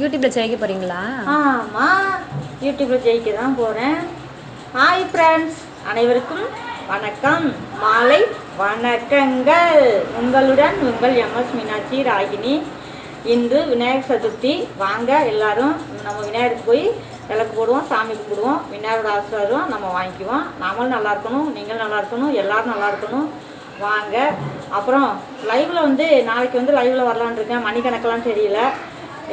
யூடியூப்பில் ஜெயிக்க போகிறீங்களா ஆமாம் யூடியூப்பில் ஜெயிக்க தான் போகிறேன் ஹாய் ஃப்ரெண்ட்ஸ் அனைவருக்கும் வணக்கம். மாலை வணக்கங்கள். உங்களுடன் உங்கள் எம்எஸ் மீனாட்சி ராகினி. இன்று விநாயகர் சதுர்த்தி. வாங்க எல்லாரும் நம்ம விநாயகருக்கு போய் விளக்கு போடுவோம் சாமி கும்பிடுவோம். விநாயகரோட ஆசீர்வாதம் நம்ம வாங்கிக்குவோம். நாமளும் நல்லா இருக்கணும் நீங்களும் நல்லா இருக்கணும் எல்லாரும் நல்லா இருக்கணும். வாங்க அப்புறம் லைவில் வந்து நாளைக்கு வந்து லைவில் வரலான்னு இருக்கேன். மணிக்கணக்கெல்லாம் தெரியல.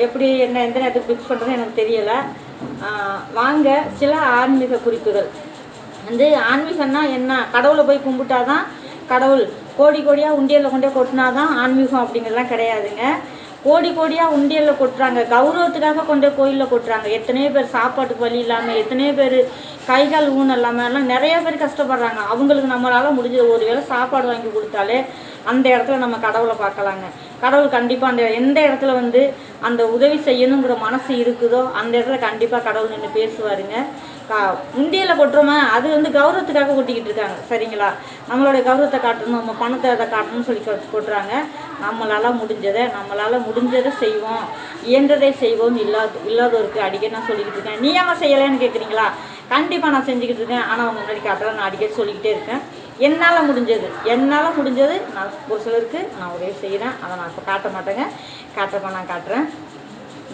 எப்படி என்ன எந்த நேரத்துக்கு ஃபிக்ஸ் பண்ணுறது எனக்கு தெரியலை. வாங்க சில ஆன்மீக குறிப்புகள். வந்து ஆன்மீகம்னா என்ன? கடவுளை போய் கும்பிட்டா தான் கடவுள் கோடி கோடியாக உண்டியலில் கொண்டே கொட்டினாதான் ஆன்மீகம் அப்படிங்கிறதுலாம் கிடையாதுங்க. கோடி கோடியாக உண்டியலில் கொட்டுறாங்க. கௌரவத்துக்காக கொண்டு கோயிலில் கொட்டுறாங்க. எத்தனையோ பேர் சாப்பாட்டுக்கு வழி இல்லாமல் எத்தனையோ பேர் கை கால் ஊன் இல்லாமல் எல்லாம் நிறைய பேர் கஷ்டப்படுறாங்க. அவங்களுக்கு நம்மளால் முடிஞ்சது ஒரு வேளை சாப்பாடு வாங்கி கொடுத்தாலே அந்த இடத்துல நம்ம கடவுளை பார்க்கலாங்க. கடவுள் கண்டிப்பாக அந்த எந்த இடத்துல வந்து அந்த உதவி செய்யணுங்கிற மனசு இருக்குதோ அந்த இடத்துல கண்டிப்பாக கடவுள் நின்று பேசுவாருங்க. முண்டியில் கொட்டுறோமா? அது வந்து கௌரவத்துக்காக கொட்டிக்கிட்டு இருக்காங்க. சரிங்களா? நம்மளுடைய கௌரவத்தை காட்டணும் நம்ம பணத்தை அதை காட்டணும்னு சொல்லி கொட்டுறாங்க. நம்மளால் முடிஞ்சதை நம்மளால் முடிஞ்சதை செய்வோம். இயன்றதை செய்வோம். இல்லாத இல்லாதவருக்கு அடிக்க நான் சொல்லிக்கிட்டு இருக்கேன். நீ ஏமா செய்யலைன்னு கேட்குறீங்களா கண்டிப்பாக நான் செஞ்சுக்கிட்டு இருக்கேன். ஆனால் அவங்க முன்னாடி காட்டுறேன். நான் அடிக்கடி சொல்லிக்கிட்டே இருக்கேன். என்னால் முடிஞ்சது. என்னால் முடிஞ்சது நான் ஒரு சிலருக்கு நான் உதவி செய்கிறேன் அதை நான் இப்போ காட்ட மாட்டேங்க. காட்டுறப்ப நான் காட்டுறேன்.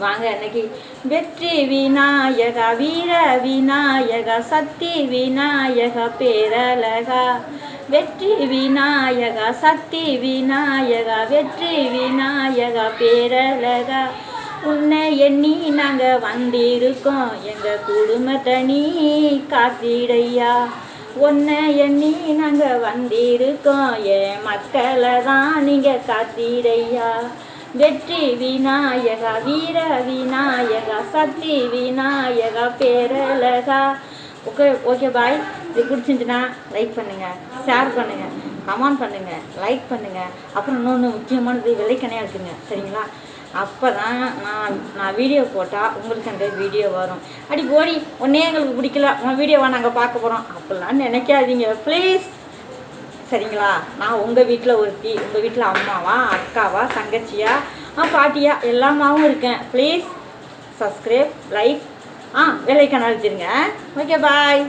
வாங்க இன்னைக்கு வெற்றி விநாயகா வீர விநாயகா சக்தி விநாயகா பேரழகா. வெற்றி விநாயகா சக்தி விநாயகா வெற்றி விநாயகா பேரழகா. உன்னை எண்ணி நாங்கள் வந்திருக்கோம். எங்கள் குடும்பத்தை நீ காத்திடையா. ஒன்றை எண்ணி நாங்கள் வந்திருக்கோம் என் மக்களை தான் நீங்கள் காத்திடையா வெற்றி விநாயகா வீர விநாயகா சக்தி விநாயகா பேரழகா. ஓகே ஓகே பாய் இது பிடிச்சிருந்துச்சுன்னா லைக் பண்ணுங்கள் ஷேர் பண்ணுங்கள் கமெண்ட் பண்ணுங்கள் லைக் பண்ணுங்கள் அப்புறம் இன்னொன்று முக்கியமானது விலைக்கணையாக இருக்குங்க சரிங்களா? அப்போ தான் நான் நான் வீடியோ போட்டால் உங்களுக்கு அந்த வீடியோ வரும். அடி போடி ஒன்றே எங்களுக்கு பிடிக்கல. உன் வீடியோவை நாங்கள் பார்க்க போகிறோம் அப்படிலாம் நினைக்காதீங்க ப்ளீஸ் சரிங்களா? நான் உங்கள் வீட்டில் ஒருத்தி உங்கள் வீட்டில் அம்மாவா அக்காவா தங்கச்சியா ஆ பாட்டியா எல்லாமாவும் இருக்கேன். ப்ளீஸ் சப்ஸ்கிரைப் லைக் ஆ வேலைக்கான அழுத்திருங்க ஓகே பாய்